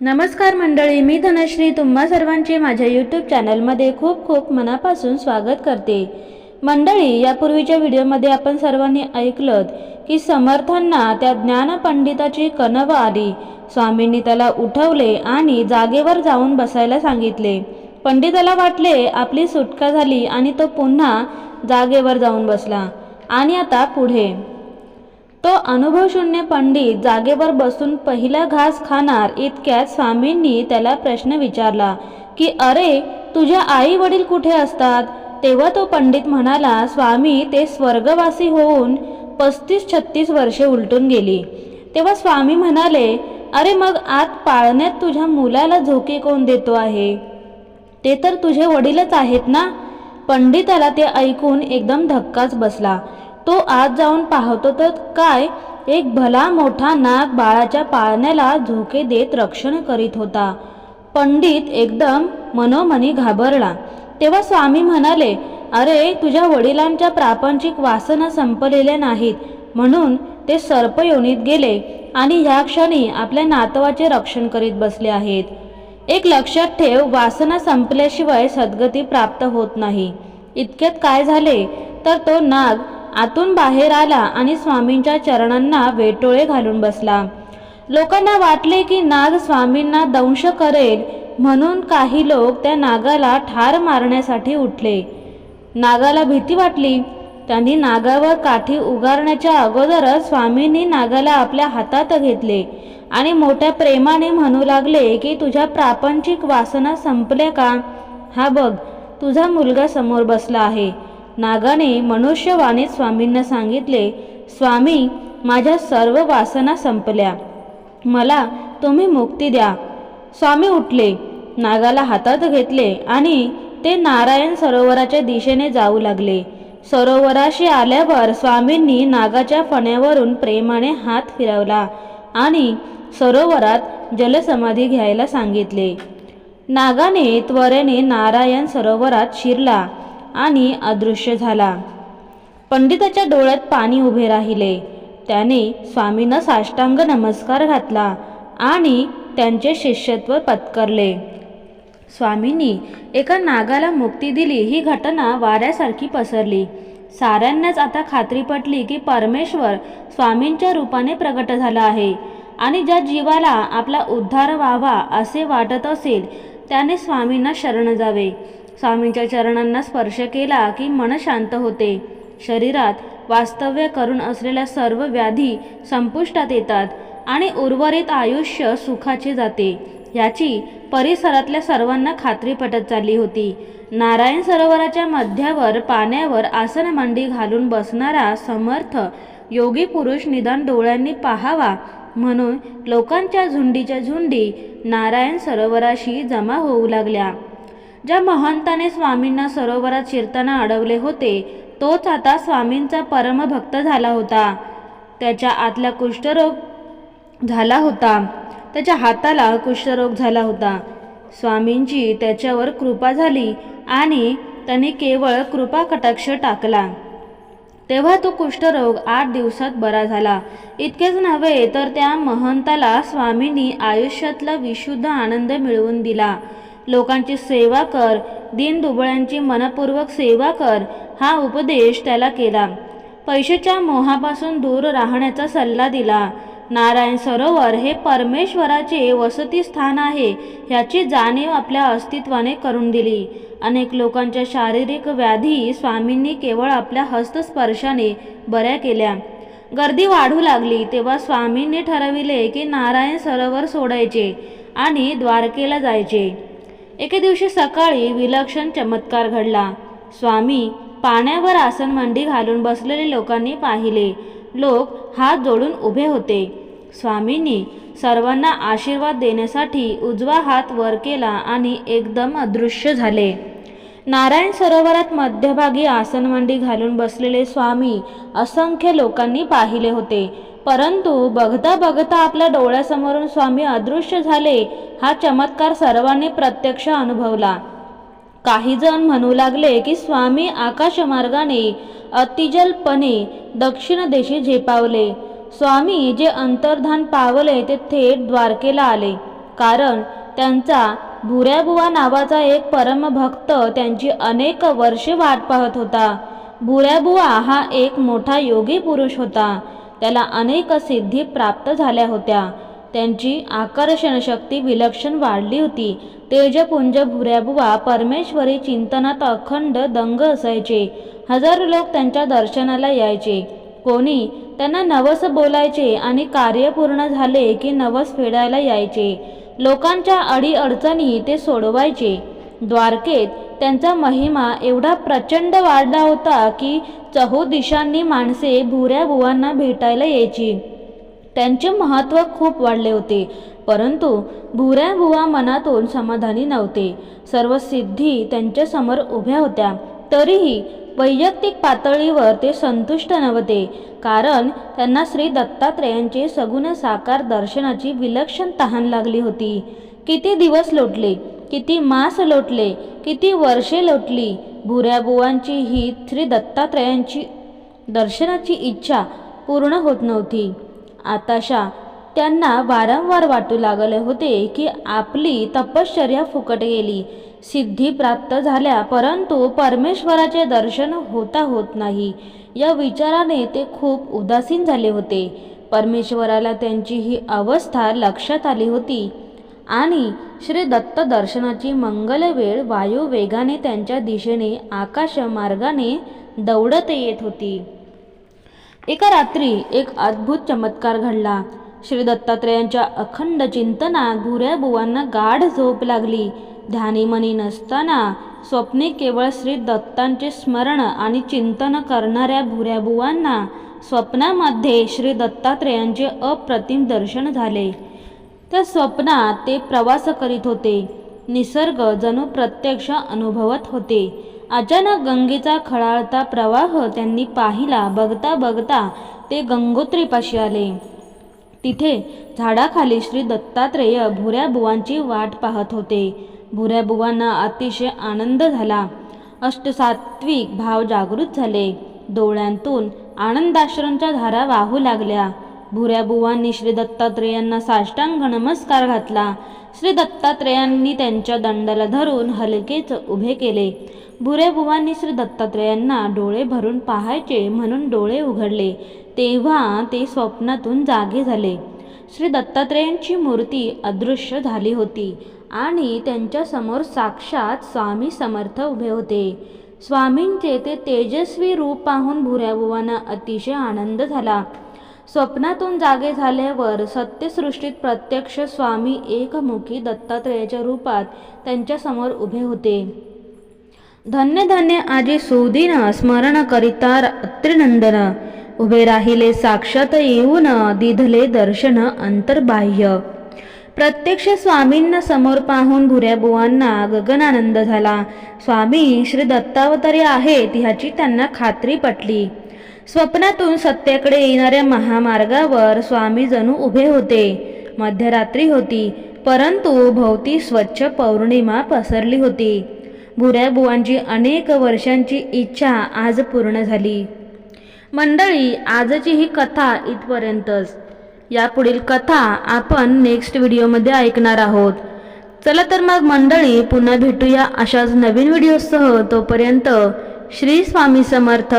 नमस्कार मंडळी मी धनश्री. तुम्हा सर्वांचे माझ्या यूट्यूब चॅनलमध्ये खूप खूप मनापासून स्वागत करते. मंडळी यापूर्वीच्या व्हिडिओमध्ये आपण सर्वांनी ऐकलं की समर्थांना त्या ज्ञानपंडिताची कनव आली. स्वामींनी त्याला उठवले आणि जागेवर जाऊन बसायला सांगितले. पंडिताला वाटले आपली सुटका झाली आणि तो पुन्हा जागेवर जाऊन बसला. आणि आता पुढे. तो अनुभवशून्य पंडित जागेवर बसून पहिला घास खाणार इतक्यात स्वामींनी त्याला प्रश्न विचारला की अरे तुझ्या आई वडील कुठे असतात? तेव्हा तो पंडित म्हणाला स्वामी ते स्वर्गवासी होऊन पस्तीस छत्तीस वर्षे उलटून गेली. तेव्हा स्वामी म्हणाले अरे मग आत पाळण्यात तुझ्या मुलाला झोके कोण देतो आहे? ते तर तुझे वडीलच आहेत ना? पंडिताला ते ऐकून एकदम धक्काच बसला. तो आत जाऊन पाहतो तर काय एक भला मोठा नाग बाळाच्या पाळण्याला झोके देत रक्षण करीत होता. पंडित एकदम मनोमनी घाबरला. तेव्हा स्वामी म्हणाले अरे तुझ्या वडिलांच्या प्रापंचिक वासना संपलेल्या नाहीत. म्हणून ते सर्पयोनीत गेले आणि ह्या क्षणी आपल्या नातवाचे रक्षण करीत बसले आहेत. एक लक्षात ठेव वासना संपल्याशिवाय सद्गती प्राप्त होत नाही. इतक्यात काय झाले? तर तो नाग आतून बाहेर आला आणि स्वामींच्या चरणांना वेटोळे घालून बसला. लोकांना वाटले की नाग स्वामींना दंश करेल म्हणून काही लोक त्या नागाला ठार मारण्यासाठी उठले. नागाला भीती वाटली. त्यांनी नागावर काठी उगारण्याच्या अगोदरच स्वामींनी नागाला आपल्या हातात घेतले आणि मोठ्या प्रेमाने म्हणू लागले की तुझ्या प्रापंचिक वासना संपल्या का? हा बघ तुझा मुलगा समोर बसला आहे. नागाने मनुष्यवाणीत स्वामींना सांगितले स्वामी माझ्या सर्व वासना संपल्या. मला तुम्ही मुक्ती द्या. स्वामी उठले नागाला हातात घेतले आणि ते नारायण सरोवराच्या दिशेने जाऊ लागले. सरोवराशी आल्यावर स्वामींनी नागाच्या फण्यावरून प्रेमाने हात फिरवला आणि सरोवरात जलसमाधी घ्यायला सांगितले. नागाने त्वरेने नारायण सरोवरात शिरला. आणि अदृश्य झाला. पंडिताच्या डोळ्यात पाणी उभे राहिले. त्याने स्वामींना साष्टांग नमस्कार घातला आणि त्यांचे शिष्यत्व पत्करले. स्वामींनी एका नागाला मुक्ती दिली. ही घटना वाऱ्यासारखी पसरली. साऱ्यांनाच आता खात्री पटली की परमेश्वर स्वामींच्या रूपाने प्रगट झाला आहे आणि ज्या जीवाला आपला उद्धार व्हावा असे वाटत असेल त्याने स्वामींना शरण जावे. स्वामींच्या चरणांना स्पर्श केला की मन शांत होते. शरीरात वास्तव्य करून असलेल्या सर्व व्याधी संपुष्टात येतात आणि उर्वरित आयुष्य सुखाचे जाते. याची परिसरातल्या सर्वांना खात्री पटत चालली होती. नारायण सरोवराच्या मध्यावर पाण्यावर आसन मांडी घालून बसणारा समर्थ योगी पुरुष निदान डोळ्यांनी पाहावा म्हणून लोकांच्या झुंडीच्या झुंडी नारायण सरोवराशी जमा होऊ लागल्या. ज्या महंताने स्वामींना सरोवरात शिरताना अडवले होते तोच आता स्वामींचा परमभक्त झाला होता. त्याच्या आतला कुष्ठरोग झाला होता. त्याच्या हाताला कुष्ठरोग झाला होता. स्वामींची त्याच्यावर कृपा झाली आणि त्याने केवळ कृपा कटाक्ष टाकला. तेव्हा तो कुष्ठरोग आठ दिवसात बरा झाला. इतकेच नव्हे तर त्या महंताला स्वामींनी आयुष्यातला विशुद्ध आनंद मिळवून दिला. लोकांची सेवा कर दीनदुबळ्यांची मनपूर्वक सेवा कर हा उपदेश त्याला केला. पैशाच्या मोहापासून दूर राहण्याचा सल्ला दिला. नारायण सरोवर हे परमेश्वराचे वसतिस्थान आहे ह्याची जाणीव आपल्या अस्तित्वाने करून दिली. अनेक लोकांच्या शारीरिक व्याधी स्वामींनी केवळ आपल्या हस्तस्पर्शाने बऱ्या केल्या. गर्दी वाढू लागली तेव्हा स्वामींनी ठरविले की नारायण सरोवर सोडायचे आणि द्वारकेला जायचे. एके दिवशी सकाळी विलक्षण चमत्कार घडला. स्वामी पाण्यावर आसन मांडी घालून बसलेले लोकांनी पाहिले. लोक हात जोडून उभे होते. स्वामींनी सर्वांना आशीर्वाद देण्यासाठी उजवा हात वर केला आणि एकदम अदृश्य झाले. नारायण सरोवरात मध्यभागी आसनमांडी घालून बसलेले स्वामी असंख्य लोकांनी पाहिले होते. परंतु बघता बघता आपल्या डोळ्यासमोरून स्वामी अदृश्य झाले हा चमत्कार सर्वांनी प्रत्यक्ष अनुभवला. काही जण म्हणू लागले की स्वामी आकाशमार्गाने अतिजलपणे दक्षिण देशी झेपावले. स्वामी जे अंतर्धान पावले ते थेट द्वारकेला आले. कारण त्यांचा भुऱ्याबुवा नावाचा एक परमभक्त त्यांची अनेक वर्षे वाट पाहत होता. भुऱ्याबुवा हा एक मोठा योगी पुरुष होता. त्याला अनेक सिद्धी प्राप्त झाल्या होत्या. त्यांची आकर्षण शक्ती विलक्षण वाढली होती. तेजपुंज भुऱ्याबुवा परमेश्वरी चिंतनात अखंड दंग असायचे. हजारो लोक त्यांच्या दर्शनाला यायचे. कोणी त्यांना नवस बोलायचे आणि कार्य पूर्ण झाले की नवस फेडायला यायचे. लोकांच्या अडीअडचणी ते सोडवायचे. द्वारकेत त्यांचा महिमा एवढा प्रचंड वाढला होता की चहू दिशांनी माणसे भुऱ्या बुवांना भेटायला यायची. त्यांचे महत्त्व खूप वाढले होते परंतु भुऱ्या बुवा मनातून समाधानी नव्हते. सर्व सिद्धी त्यांच्यासमोर उभ्या होत्या. तरीही वैयक्तिक पातळीवर ते संतुष्ट नव्हते कारण त्यांना श्री दत्तात्रेयांचे सगुण साकार दर्शनाची विलक्षण तहान लागली होती. किती दिवस लोटले? किती मास लोटले किती वर्षे लोटली. भुऱ्याबुवांची ही श्री दत्तात्रयांची दर्शनाची इच्छा पूर्ण होत नव्हती. आताशा त्यांना वारंवार वाटू लागले होते की आपली तपश्चर्या फुकट गेली. सिद्धी प्राप्त झाल्या परंतु परमेश्वराचे दर्शन होता होत नाही. या विचाराने ते खूप उदासीन झाले होते. परमेश्वराला त्यांची ही अवस्था लक्षात आली होती. आणि श्री दत्त दर्शनाची मंगलवेळ वायू वेगाने त्यांच्या दिशेने आकाश मार्गाने दौडत येत होती. एका रात्री एक अद्भुत चमत्कार घडला. श्री दत्तात्रेयांच्या अखंड चिंतनात भुऱ्या बुवांना गाढ झोप लागली. ध्यानीमनी नसताना स्वप्ने केवळ श्री दत्तांचे स्मरण आणि चिंतन करणाऱ्या भुऱ्या बुवांना स्वप्नामध्ये श्री दत्तात्रेयांचे अप्रतिम दर्शन झाले. त्या स्वप्नात ते प्रवास करीत होते. निसर्ग जणू प्रत्यक्ष अनुभवत होते. अचानक गंगेचा खळाळता प्रवाह त्यांनी पाहिला बघता बघता ते गंगोत्रीपाशी आले. तिथे झाडाखाली श्री दत्तात्रेय भुऱ्या बुवांची वाट पाहत होते. भुऱ्या बुवांना अतिशय आनंद झाला. अष्टसात्विक भाव जागृत झाले. डोळ्यांतून आनंदाश्रमच्या धारा वाहू लागल्या. भुऱ्याबुवांनी श्री दत्तात्रेयांना साष्टांग नमस्कार घातला. श्री दत्तात्रेयांनी त्यांच्या दंडाला धरून हलकेच उभे केले. भुऱ्याबुवांनी श्री दत्तात्रेयांना डोळे भरून पाहायचे म्हणून डोळे उघडले. तेव्हा ते स्वप्नातून जागे झाले. श्री दत्तात्रेयांची मूर्ती अदृश्य झाली होती आणि त्यांच्यासमोर साक्षात स्वामी समर्थ उभे होते. स्वामींचे ते तेजस्वी रूप पाहून भुऱ्याबुवांना अतिशय आनंद झाला. स्वप्नातून जागे झाल्यावर सत्यसृष्टीत प्रत्यक्ष स्वामी एकमुखी दत्तात्रेयाच्या रूपात त्यांच्यासमोर उभे होते. धन्य धन्य आजी सुदिन स्मरण करिता अत्रिनंदन उभे राहिले साक्षात येऊन दिधले दर्शन अंतर्बाह्य. प्रत्यक्ष स्वामींना समोर पाहून भुऱ्याबुवांना गगनानंद झाला. स्वामी श्री दत्तावतारी आहेत ह्याची त्यांना खात्री पटली. स्वप्नातून सत्याकडे येणाऱ्या महामार्गावर स्वामी जणू उभे होते. मध्यरात्री होती परंतु भोवती स्वच्छ पौर्णिमा पसरली होती. भुऱ्याबुवांची अनेक वर्षांची इच्छा आज पूर्ण झाली. मंडळी आजची ही कथा इथपर्यंतच. यापुढील कथा आपण नेक्स्ट व्हिडिओमध्ये ऐकणार आहोत. चला तर मग मंडळी पुन्हा भेटूया अशाच नवीन व्हिडिओसह. तोपर्यंत श्री स्वामी समर्थ.